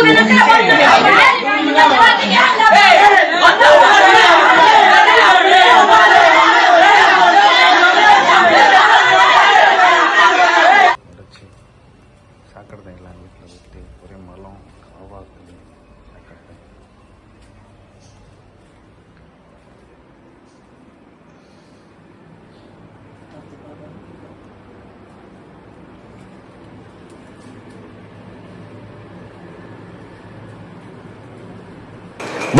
这边再大包里面还有一百二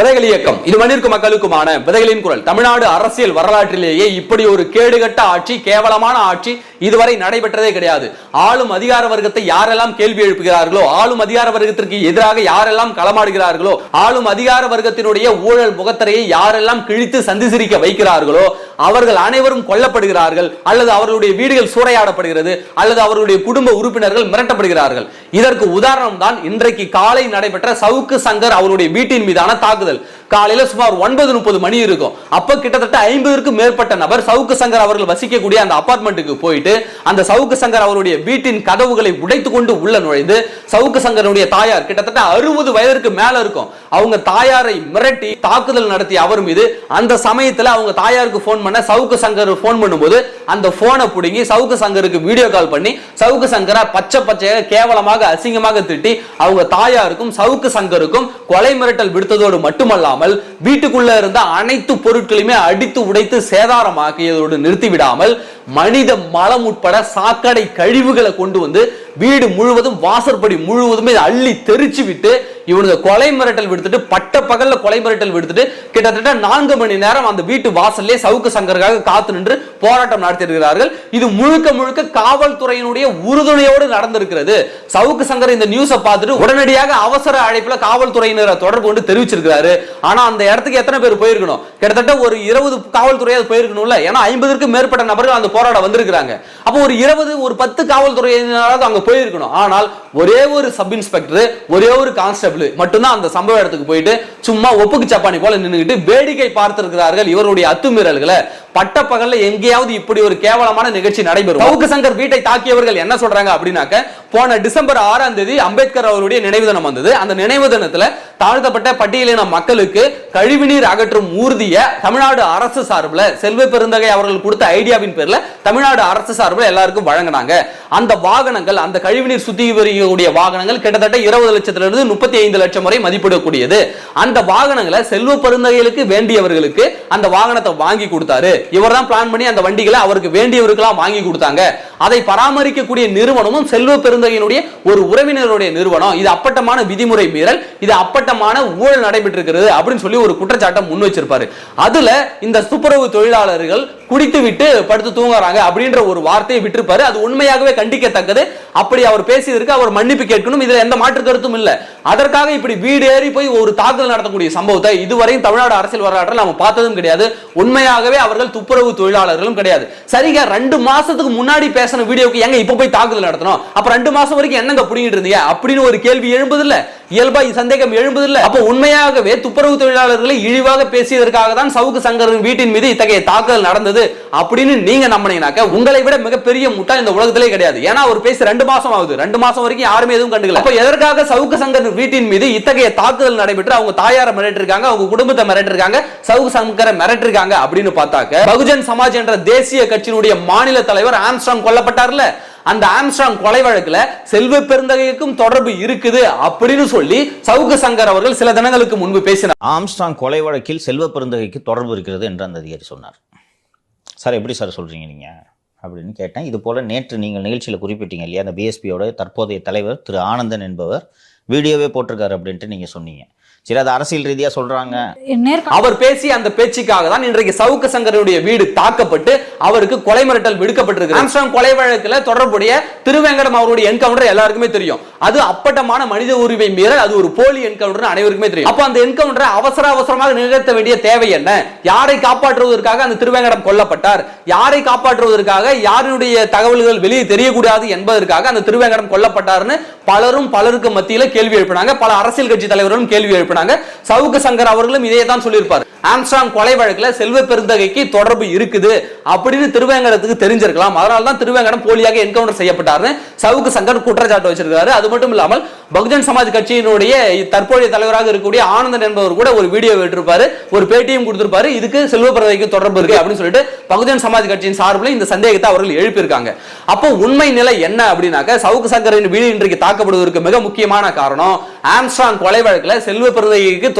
விதைகள் இயக்கம். இது மண்ணிற்கு மக்களுக்குமான விதைகளின் குரல். தமிழ்நாடு அரசியல் வரலாற்றிலேயே இப்படி ஒரு கேடுகட்ட ஆட்சி கேவலமான ஆட்சி இதுவரை நடைபெற்றதே கிடையாது. ஆளும் அதிகார வர்க்கத்தை யாரெல்லாம் கேள்வி எழுப்புகிறார்களோ ஆளும் அதிகார வர்க்கத்திற்கு எதிராக யாரெல்லாம் களமாடுகிறார்களோ ஆளும் அதிகார வர்க்கத்தினுடைய ஊழல் முகத்தரையை யாரெல்லாம் கிழித்து சந்தி சிரிக்க வைக்கிறார்களோ அவர்கள் அனைவரும் கொல்லப்படுகிறார்கள் அல்லது அவர்களுடைய வீடுகள் சூறையாடப்படுகிறது அல்லது அவர்களுடைய குடும்ப உறுப்பினர்கள் மிரட்டப்படுகிறார்கள். இதற்கு உதாரணம் தான் இன்றைக்கு காலை நடைபெற்ற சவுக்கு சங்கர் அவருடைய வீட்டின் மீதான தாக்குதல். காலையில சுமார் ஒன்பது முப்பது மணி இருக்கும். அப்ப கிட்டத்தட்ட ஐம்பதுக்கும் மேற்பட்ட நபர் சவுக்கு சங்கர் அவர்கள் வசிக்கக்கூடிய அந்த அபார்ட்மெண்ட்டுக்கு போயிட்டு அந்த சவுக்கு சங்கர் அவருடைய வீட்டின் கதவுகளை உடைத்து கொண்டு உள்ள நுழைந்து சவுக்கு சங்கருடைய தாயார் கிட்டத்தட்ட அறுபது வயதிற்கு மேல இருக்கும். அவங்க தாயாரை மிரட்டி தாக்குதல் நடத்திய அவர் மீது அந்த சமயத்துல அவங்க தாயாருக்கு போன் பண்ண சவுக்கு சங்கர் போன் பண்ணும்போது அந்த போனை பிடுங்கி சவுக்கு சங்கருக்கு வீடியோ கால் பண்ணி சவுக்கு சங்கரை பச்சை பச்சையாக கேவலமாக அசிங்கமாக திட்டி அவங்க தாயாருக்கும் சவுக்கு சங்கருக்கும் கொலை மிரட்டல் விடுத்ததோடு மட்டும் மட்டுமல்லாமல் வீட்டுக்குள்ள இருந்த அனைத்து பொருட்களையுமே அடித்து உடைத்து சேதாரமாக்கியதோடு நிறுத்திவிடாமல் மனித மலம் உட்பட சாக்கடை கழிவுகளை கொண்டு வந்து வீடு முழுவதும் வாசற்படி முழுவதுமே அள்ளி தெரிச்சு விட்டு இவனுக்கு கொலை மிரட்டல் விடுத்துட்டு பட்ட பகல்ல கொலை மிரட்டல் விடுத்துட்டு கிட்டத்தட்ட நான்கு மணி நேரம் அந்த வீட்டு வாசல்லே சவுக்கு சங்கருக்காக காத்து நின்று போராட்டம் நடத்தியிருக்கிறார்கள் இது முழுக்க முழுக்க காவல்துறையினுடைய உறுதுணையோடு நடந்திருக்கிறது. சவுக்கு சங்கர் இந்த நியூஸை பார்த்துட்டு உடனடியாக அவசர அழைப்புல காவல்துறையினரை தொடர்பு கொண்டு தெரிவிச்சிருக்கிறாரு. ஆனா அந்த இடத்துக்கு எத்தனை பேர் போயிருக்கணும்? கிட்டத்தட்ட ஒரு இருபது காவல்துறையாவது போயிருக்கணும்ல? ஏன்னா ஐம்பதுக்கும் மேற்பட்ட நபர்கள் அந்த போராட்டம் வந்திருக்கிறாங்க. அப்போ ஒரு இருபது ஒரு பத்து காவல்துறையினராவது அங்க போயிருக்கணும். ஆனால் ஒரே ஒரு சப் இன்ஸ்பெக்டர் ஒரே ஒரு கான்ஸ்டபிள் மட்டும்தான் அந்த சம்பவ இடத்துக்கு போயிட்டு சும்மா ஒப்புக்கு சப்பானி போல நின்னுகிட்டு வேடிக்கை பார்த்திருக்கிறார்கள் இவருடைய அத்துமீறல்களை. பட்ட பகல்ல எங்கேயாவது இப்படி ஒரு கேவலமான நிகழ்ச்சி நடைபெறும். சவுக்கு சங்கர் வீட்டை தாக்கியவர்கள் என்ன சொல்றாங்க அப்படின்னாக்க போன டிசம்பர் ஆறாம் தேதி அம்பேத்கர் அவருடைய நினைவு தினம் வந்தது. அந்த நினைவு தினத்துல தாழ்த்தப்பட்ட பட்டியலின மக்களுக்கு கழிவுநீர் அகற்றும் ஊர்திய தமிழ்நாடு அரசு சார்பில் செல்வ பெருந்தகை அவர்கள் கொடுத்த ஐடியாவின் பேர்ல தமிழ்நாடு அரசு சார்பில் எல்லாருக்கும் வழங்கினாங்க. அந்த வாகனங்கள் அந்த கழிவுநீர் சுத்திகரிக்கக்கூடிய வாகனங்கள் கிட்டத்தட்ட இருபது லட்சத்திலிருந்து முப்பத்தி ஐந்து லட்சம் வரை மதிப்பிடக்கூடியது. அந்த வாகனங்களை செல்வ பெருந்தகைகளுக்கு வேண்டியவர்களுக்கு அந்த வாகனத்தை வாங்கி கொடுத்தாரு. இவர் தான் பிளான் பண்ணி அந்த வண்டிகளை அவருக்கு வேண்டியவருக்கெல்லாம் வாங்கி கொடுத்தாங்க. அதை பராமரிக்கக்கூடிய நிறுவனமும் செல்வ பெருந்தகையினுடைய ஒரு உறவினருடைய நிறுவனம். இது அப்பட்டமான விதிமுறை மீறல் இது அப்பட்டமான ஊழல் நடைபெற்றிருக்கிறது அப்படின்னு சொல்லி ஒரு குற்றச்சாட்டை முன் வச்சிருப்பாரு. அதுல இந்த துப்புரவு தொழிலாளர்கள் குடித்து விட்டு படுத்து தூங்குறாங்க அப்படின்ற ஒரு வார்த்தையை விட்டிருப்பாரு. அது உண்மையாகவே கண்டிக்கத்தக்கது. அப்படி அவர் பேசியதற்கு அவர் மன்னிப்பு கேட்கணும். இதுல எந்த மாற்று கருத்தும் இல்ல. அதற்காக இப்படி வீடு ஏறி போய் ஒரு தாக்குதல் நடத்தக்கூடிய சம்பவத்தை இதுவரையும் தமிழ்நாடு அரசியல் வரலாற்றில் நம்ம பார்த்ததும் கிடையாது. உண்மையாகவே அவர்கள் துப்புரவு தொழிலாளர்களும் கிடையாது. சரிங்க ரெண்டு மாசத்துக்கு முன்னாடி பேசின வீடியோக்கு எங்க இப்ப போய் தாக்குதல் நடத்தணும்? அப்ப ரெண்டு மாசம் வரைக்கும் என்னங்க புடிங்கிட்டு இருந்தீங்க? அப்படின்னு ஒரு கேள்வி எழும்புது இல்ல இயல்பா சந்தேகம் எழும்புதில்லை. அப்போ உண்மையாகவே துப்புரவு தொழிலாளர்களை இழிவாக பேசியதற்காக தான் சவுக்கு சங்கரின் வீட்டின் மீது இத்தகைய தாக்குதல் நடந்தது அப்படின்னு நீங்க நம்பினீங்கனாக்க உங்களை விட மிகப்பெரிய முட்டாள் இந்த உலகத்திலே கிடையாது. ஏன்னா அவர் பேசி ரெண்டு மாசம் ஆகுது. ரெண்டு மாசம் வரைக்கும் யாருமே எதுவும் கண்டுக்கல. அப்போ எதற்காக சவுக்கு சங்கர் வீட்டின் மீது இத்தகைய தாக்குதல் நடைபெற்று அவங்க தாயாரை மிரட்டிருக்காங்க அவங்க குடும்பத்தை மிரட்டிருக்காங்க சவுக்கு சங்கரை மிரட்டிருக்காங்க அப்படின்னு பார்த்தாக்க பகுஜன் சமாஜ் என்ற தேசிய கட்சியினுடைய மாநில தலைவர் ஆம்ஸ்டாங் கொல்லப்பட்டார்ல. அந்த ஆம்ஸ்ட்ராங் கொலை வழக்கில் செல்வ பெருந்தகைக்கும் தொடர்பு இருக்குது அப்படின்னு சொல்லி சவுக்கு சங்கர் அவர்கள் சில தினங்களுக்கு முன்பு பேசினார். ஆம்ஸ்டாங் கொலை வழக்கில் செல்வ பெருந்தகைக்கு தொடர்பு இருக்கிறது என்று அந்த அதிகாரி சொன்னார். சார் எப்படி சார் சொல்கிறீங்க நீங்கள் அப்படின்னு கேட்டேன். இது போல் நேற்று நீங்கள் நிகழ்ச்சியில் குறிப்பிட்டீங்க இல்லையா? அந்த பிஎஸ்பியோட தற்போதைய தலைவர் திரு ஆனந்தன் என்பவர் வீடியோவே போட்டிருக்காரு அப்படின்ட்டு நீங்கள் சொன்னீங்க. சரி அது அரசியல் ரீதியாக சொல்கிறாங்க நேர்காணல் அவர் பேசிய அந்த பேச்சுக்காக தான் இன்றைக்கு சவுக்கு சங்கருடைய வீடு தாக்கப்பட்டு அவருக்கு கொலை மிரட்டல் விடுக்கப்பட்டிருக்கு கொலை வழக்குல தொடர்புடைய திருவேங்கடம் அவருடைய என்கவுண்டர் எல்லாருக்குமே தெரியும். அது அப்பட்டமான மனித உரிமை மீறல் அது ஒரு போலி என்கவுண்டர் அனைவருக்குமே தெரியும். அப்ப அந்த என்கவுண்டரை அவசர அவசரமாக நிகழ்த்த வேண்டிய தேவை என்ன? யாரை காப்பாற்றுவதற்காக அந்த திருவேங்கடம் கொல்லப்பட்டார்? யாரை காப்பாற்றுவதற்காக யாருடைய தகவல்கள் வெளியே தெரியக்கூடாது என்பதற்காக அந்த திருவேங்கடம் கொல்லப்பட்டார்னு பலரும் பலருக்கு மத்தியில கேள்வி எழுப்பினாங்க. பல அரசியல் கட்சி தலைவர்களும் கேள்வி எழுப்பினாங்க. சவுக்கு சங்கர் அவர்களும் இதே தான் சொல்லியிருப்பார். ஆம்ஸ்டாங் கொலை வழக்குல செல்வ பெருந்தகைக்கு தொடர்பு இருக்குது அப்படின்னு திருவேங்கடத்துக்கு தெரிஞ்சிருக்கலாம். அதனால தான் திருவேங்கடம் போலியாக என்கவுண்டர் செய்யப்பட்டார்னு சவுக்கு சங்கர் குற்றச்சாட்டு வச்சிருக்காரு. அது மட்டும் இல்லாமல் பகுஜன் சமாஜ் கட்சியினுடைய தற்போதைய தலைவராக இருக்கக்கூடிய ஆனந்தன் என்பவர் கூட ஒரு வீடியோ விட்டுருப்பாரு. ஒரு பேட்டியும் கொடுத்திருப்பாரு. இதுக்கு செல்வ தொடர்பு இருக்கு அப்படின்னு சொல்லிட்டு பகுஜன் சமாஜ் கட்சியின் சார்பில் இந்த சந்தேகத்தை அவர்கள் எழுப்பியிருக்காங்க. அப்போ உண்மை நிலை என்ன அப்படின்னாக்க சவுக்கு சங்கரின் வீடு இன்றைக்கு தாக்கப்படுவதற்கு மிக முக்கியமான காரணம் ஆம்ஸ்ட்ராங் கொலை வழக்கில் செல்வ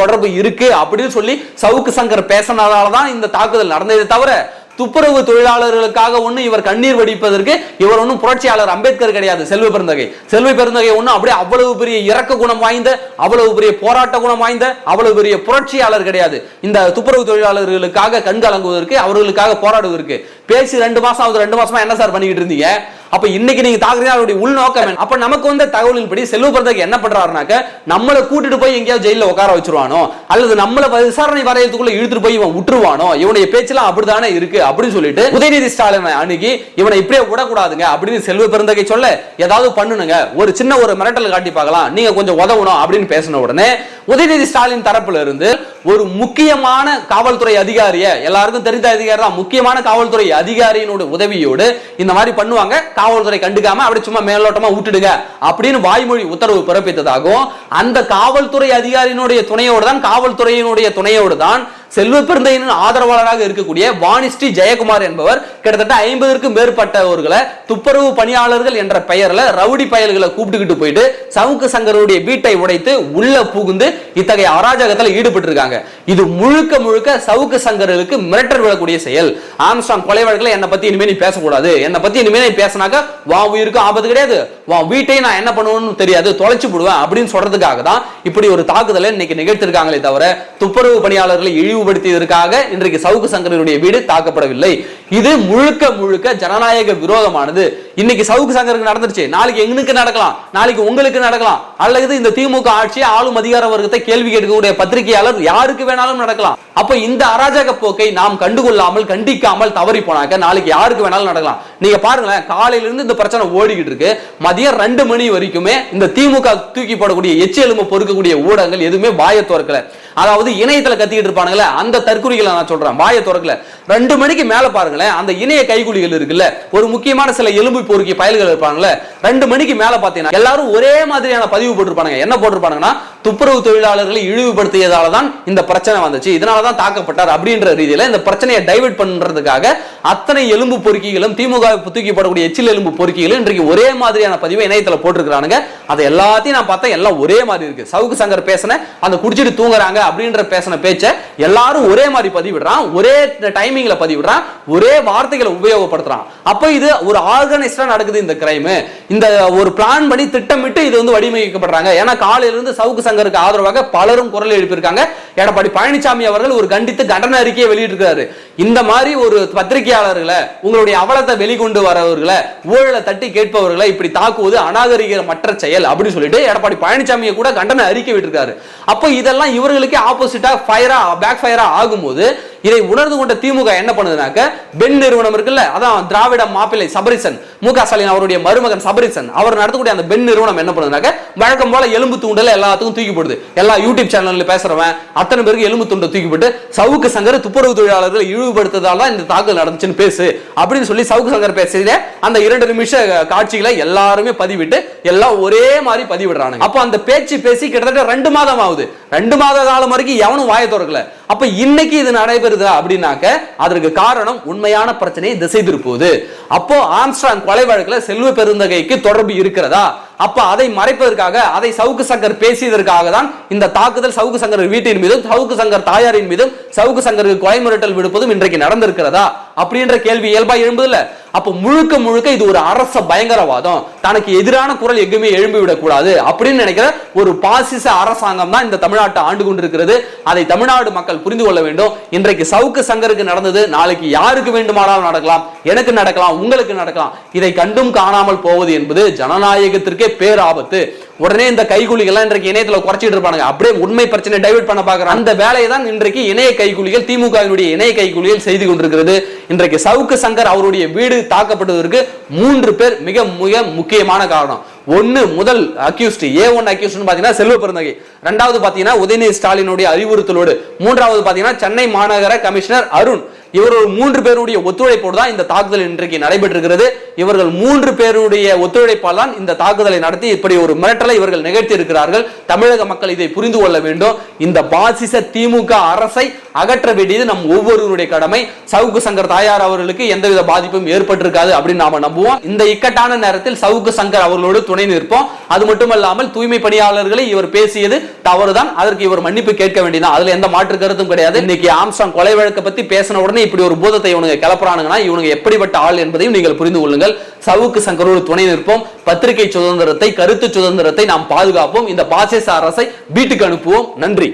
தொடர்பு இருக்கு அப்படின்னு சொல்லி சவுக்கு சங்கர் பேசினதால தான் இந்த தாக்குதல் நடந்ததை தவிர துப்புரவு தொழிலாளர்களுக்காக ஒண்ணு இவர் கண்ணீர் வடிப்பதற்கு இவர் ஒன்றும் புரட்சியாளர் அம்பேத்கர் கிடையாது செல்வ பெருந்தகை. செல்வ பெருந்தகை ஒன்றும் அப்படியே அவ்வளவு பெரிய இறக்க குணம் வாய்ந்த அவ்வளவு பெரிய போராட்ட குணம் வாய்ந்த அவ்வளவு பெரிய புரட்சியாளர் கிடையாது. இந்த துப்புரவு தொழிலாளர்களுக்காக கண்கலங்குவதற்கு அவர்களுக்காக போராடுவதற்கு. பேசி ரெண்டு மாசம் ஆகுது ரெண்டு மாசமா என்ன சார் பண்ணிக்கிட்டு இருந்தீங்க? அப்ப இன்னைக்கு நீங்க தாக்குறீங்க அவருடைய உள்நோக்கம் அப்ப நமக்கு வந்த தகவலின்படி செல்வ பிறந்தகை என்ன பண்றாருனாக்க நம்மளை கூட்டிட்டு போய் எங்கேயாவது ஜெயில உட்கார வச்சிருவானோ அல்லது நம்மள விசாரணை வரையத்துக்குள்ள இழுத்துட்டு போய் இவன் விட்டுருவானோ இவனுடைய பேச்செல்லாம் அப்படித்தானே இருக்கு அப்படின்னு சொல்லிட்டு உதயநிதி ஸ்டாலினை அணுகி இவனை இப்படியே விடக்கூடாதுங்க அப்படின்னு செல்வ பிறந்தகை சொல்ல ஏதாவது பண்ணுனுங்க. ஒரு சின்ன ஒரு மிரட்டல் காட்டி பார்க்கலாம். நீங்க கொஞ்சம் உதவணும் அப்படின்னு பேசின உடனே உதயநிதி ஸ்டாலின் தரப்புல இருந்து ஒரு முக்கியமான காவல்துறை அதிகாரிய எல்லாருக்கும் தெரிந்த அதிகாரி தான் முக்கியமான காவல்துறை அதிகாரியினோட உதவியோடு இந்த மாதிரி பண்ணுவாங்க. காவல்துறை கண்டுக்காம அப்படி சும்மா மேலோட்டமா விட்டுடுங்க அப்படின்னு வாய்மொழி உத்தரவு பிறப்பித்ததாகவும் அந்த காவல்துறை அதிகாரியினுடைய துணையோடு தான் காவல்துறையினுடைய துணையோடு தான் செல்வ பெருந்தையின் ஆதரவாளராக இருக்கக்கூடிய வாணிஸ்ரீ ஜெயக்குமார் என்பவர் கிட்டத்தட்ட ஐம்பதற்கும் மேற்பட்டவர்களை துப்புரவு பணியாளர்கள் என்ற பெயர்ல ரவுடி பயல்களை கூப்பிட்டுக்கிட்டு போயிட்டு சவுக்கு சங்கருடைய வீட்டை உடைத்து உள்ள புகுந்து இத்தகைய அராஜகத்தில் ஈடுபட்டு இருக்காங்க இது முழுக்க முழுக்க சவுக்கு சங்கர்களுக்கு மிரட்டல் விடக்கூடிய செயல். ஆம்ஸ்டாங் கொலை வழக்கில் என்னை பத்தி இனிமே நீ பேசக்கூடாது. என்னை பத்தி இனிமே நீ பேசினாக்க வா உயிருக்கும் ஆபத்து கிடையாது. வா வீட்டையும் நான் என்ன பண்ணுவேன்னு தெரியாது. தொலைச்சு போடுவேன் அப்படின்னு சொல்றதுக்காக தான் இப்படி ஒரு தாக்குதலை இன்னைக்கு நிகழ்த்திருக்காங்களே தவிர துப்புரவு பணியாளர்களை இழிவு இழிவுபடுத்தியதற்காக இன்றைக்கு சவுக்கு சங்கரனுடைய வீடு தாக்கப்படவில்லை. இது முழுக்க முழுக்க ஜனநாயக விரோதமானது. இன்னைக்கு சவுக்கு சங்கருக்கு நடந்துருச்சு. நாளைக்கு எங்களுக்கு நடக்கலாம். நாளைக்கு உங்களுக்கு நடக்கலாம். அல்லது இந்த திமுக ஆட்சி ஆளும் அதிகார வர்க்கத்தை கேள்வி கேட்கக்கூடிய பத்திரிகையாளர் யாருக்கு வேணாலும் நடக்கலாம். அப்ப இந்த அராஜக போக்கை நாம் கண்டுகொள்ளாமல் கண்டிக்காமல் தவறி போனாக்க நாளைக்கு யாருக்கு வேணாலும் நடக்கலாம். நீங்க பாருங்களேன் காலையில இருந்து இந்த பிரச்சனை ஓடிக்கிட்டு இருக்கு. மதியம் ரெண்டு மணி வரைக்குமே இந்த திமுக தூக்கி போடக்கூடிய எச்சி எலும்பு பொறுக்கக்கூடிய ஊடகங்கள் எதுவுமே வாய திறக்கல. அதாவது இணையத்துல கத்திக்கிட்டு இருப்பானுங்களே அந்த தற்குறிகளை நான் சொல்றேன். வாய துறக்கல. ரெண்டு மணிக்கு மேல பாருங்களேன் அந்த இணைய கைகுலிகள் இருக்குல்ல ஒரு முக்கியமான சில எலும்பு பொறுக்கி பயல்கள் இருப்பாங்கல்ல ரெண்டு மணிக்கு மேல பாத்தீங்கன்னா எல்லாரும் ஒரே மாதிரியான பதிவு போட்டிருப்பாங்க என்ன போட்டிருப்பாங்கன்னா துப்புரவு தொழிலாளர்களை இழிவுபடுத்தியதால தான் இந்த பிரச்சனை வந்துச்சு. இதனால தான் தாக்கப்பட்டார் அப்படின்ற ரீதியில இந்த பிரச்சனையை டைவர்ட் பண்றதுக்காக அத்தனை எலும்பு பொறுக்கிகளும் திமுக தூக்கிப்படக்கூடிய எச்சில் எலும்பு பொறுக்கிகளும் இன்றைக்கு ஒரே மாதிரியான பதிவை இணையத்துல போட்டிருக்கிறானுங்க. அதை எல்லாத்தையும் நான் பார்த்தேன். எல்லாம் ஒரே மாதிரி இருக்கு. சவுக்கு சங்கர் பேசின அந்த குடிச்சிட்டு தூங்குறாங்க அப்படின்ற பேசின பேச்சை எல்லாரும் ஒரே மாதிரி பதிவிடுறான். ஒரே டைமிங்ல பதிவிடுறான். ஒரே வார்த்தைகளை உபயோகப்படுத்துறான். அப்ப இது ஒரு ஆர்கனைஸ்டா நடக்குது இந்த கிரைம் இந்த ஒரு பிளான் பண்ணி திட்டமிட்டு இது வந்து வடிவமைக்கப்படுறாங்க. ஏன்னா காலையில இருந்து சவுக்கு சங்கருக்கு ஆதரவாக பலரும் குரல் எழுப்பியிருக்காங்க. எடப்பாடி பழனிசாமி அவர்கள் ஒரு கண்டித்து கண்டன அறிக்கையை வெளியிட்டிருக்காரு. இந்த மாதிரி ஒரு பத்திரிகையாளர்களை உங்களுடைய அவலத்தை வெளிக்கொண்டு வரவர்களை ஊழலை தட்டி கேட்பவர்களை இப்படி தாக்குவது அநாகரிகமற்ற செயல் அப்படின்னு சொல்லிட்டு எடப்பாடி பழனிசாமியை கூட கண்டன அறிக்கை விட்டுருக்காரு. அப்போ இதெல்லாம் இவர்களுக்கே ஆப்போசிட்டா ஃபயரா பேக் ஃபயரா ஆகும்போது இதை உணர்ந்து கொண்ட திமுக என்ன பண்ணுதுனாக்க பெண் நிறுவனம் இருக்குல்ல அதான் திராவிட மாப்பிள்ளை சபரிசன் மு க ஸ்டாலின் அவருடைய மருமகன் சபரிசன் அவர் நடத்தக்கூடிய அந்த பெண் நிறுவனம் என்ன பண்ணுதுனாக்க வழக்கம் போல எலும்பு தூண்டல எல்லாத்துக்கும் தூக்கி போடுது. எல்லா யூடியூப் சேனல்ல பேசுறவன் அத்தனை பேருக்கு எலும்பு துண்டை தூக்கி போட்டு சவுக்கு சங்கர் துப்புரவு தொழிலாளர்கள் இழிவுபடுத்ததால தான் இந்த தாக்குதல் நடந்துச்சுன்னு பேசு அப்படின்னு சொல்லி சவுக்கு சங்கர் பேசுறத அந்த இரண்டு நிமிஷ காட்சிகளை எல்லாருமே பதிவிட்டு எல்லாம் ஒரே மாதிரி பதிவிடுறாங்க அப்போ அந்த பேச்சு பேசி கிட்டத்தட்ட ரெண்டு மாதம் ஆகுது. ரெண்டு மாத காலம் வரைக்கும் எவனும் வாய திறக்கல. அப்ப இன்னைக்கு இது நடைபெறுதா அப்படின்னாக்க அதற்கு காரணம் உண்மையான பிரச்சனையை திசை திருப்புவது. அப்போ ஆம்ஸ்ட்ராங் கொலை வழக்குல செல்வ பெருந்தகைக்கு தொடர்பு இருக்கிறதா? அப்ப அதை மறைப்பதற்காக அதை சவுக்கு சங்கர் பேசியதற்காக தான் இந்த தாக்குதல் சவுக்கு சங்கர் வீட்டின் மீதும் சவுக்கு சங்கர் தாயாரின் மீதும் சவுக்கு சங்கருக்கு கொலை மிரட்டல் விடுப்பதும் இன்றைக்கு நடந்திருக்கிறதா? அப்படின்ற கேள்வி இயல்பா எழும்புதில்ல. அப்ப முழுக்க முழுக்க இது ஒரு அரச பயங்கரவாதம். தனக்கு எதிரான குரல் எங்குமே எழும்பி விடக்கூடாது அப்படின்னு நினைக்கிற ஒரு பாசிச அரசாங்கம் தான் இந்த தமிழ்நாட்டை ஆண்டு கொண்டிருக்கிறது. அதை தமிழ்நாடு மக்கள் புரிந்து கொள்ள வேண்டும். இன்றைக்கு சவுக்கு சங்கருக்கு நடந்தது நாளைக்கு யாருக்கு வேண்டுமானாலும் நடக்கலாம். எனக்கு நடக்கலாம் உங்களுக்கு நடக்கலாம். இதை கண்டும் காணாமல் போவது என்பது ஜனநாயகத்திற்கே பேராபத்து. உடனே இந்த கைகூலிகள்லாம் இன்றைக்கு இணையத்துல குறைச்சிட்டு இருப்பாங்க அப்படியே உண்மை பிரச்சனை டைவர்ட் பண்ண பாக்குறாங்க அந்த வேலையை தான் இன்றைக்கு இணைய கைகூலிகள் திமுகவினுடைய இணைய கைகூலிகள் செய்து கொண்டிருக்கிறது. இன்றைக்கு சவுக்கு சங்கர் அவருடைய வீடு தாக்கப்பட்டதற்கு மூன்று பேர் மிக மிக முக்கியமான காரணம். ஒன்னு முதல் அக்யூஸ்ட் ஏ ஒன் அக்யூஸ்ட் பாத்தீங்கன்னா செல்வ பிறந்தகை ரெண்டாவது பாத்தீங்கன்னா உதயநிதி ஸ்டாலினுடைய அறிவுறுத்தலோடு. மூன்றாவது பாத்தீங்கன்னா சென்னை மாநகர கமிஷனர் அருண். இவர் ஒரு மூன்று பேருடைய ஒத்துழைப்போடு தான் இந்த தாக்குதல் இன்றைக்கு நடைபெற்றிருக்கிறது. இவர்கள் மூன்று பேருடைய ஒத்துழைப்பால் தான் இந்த தாக்குதலை நடத்தி இப்படி ஒரு மிரட்டலை இவர்கள் நிகழ்த்தி இருக்கிறார்கள் தமிழக மக்கள் இதை புரிந்து கொள்ள வேண்டும். இந்த பாசிச திமுக அரசை அகற்ற வேண்டியது நம் ஒவ்வொருவருடைய கடமை. சவுக்கு சங்கர் தாயார் அவர்களுக்கு எந்தவித பாதிப்பும் ஏற்பட்டிருக்காது அப்படின்னு நாம நம்புவோம். இந்த இக்கட்டான நேரத்தில் சவுக்கு சங்கர் அவர்களோடு துணை நிற்போம். அது மட்டுமல்லாமல் தூய்மை பணியாளர்களை இவர் பேசியது தவறுதான். அதற்கு இவர் மன்னிப்பு கேட்க வேண்டியதான் அதுல எந்த மாற்று கருத்தும் கிடையாது. இன்னைக்கு ஆம்சாங் கொலை வழக்கை பத்தி பேசின உடனே இப்படி ஒரு பூதத்தை இவனுங்க கிளப்புறானுங்கன்னா இவனுங்க எப்படிப்பட்ட ஆள் என்பதையும் நீங்கள் புரிந்து கொள்ளுங்கள். சவுக்கு சங்கரோடு துணை நிற்போம். பத்திரிகை சுதந்திரத்தை கருத்து சுதந்திரத்தை நாம் பாதுகாப்போம். இந்த பாசிச அரசை வீட்டுக்கு அனுப்புவோம். நன்றி.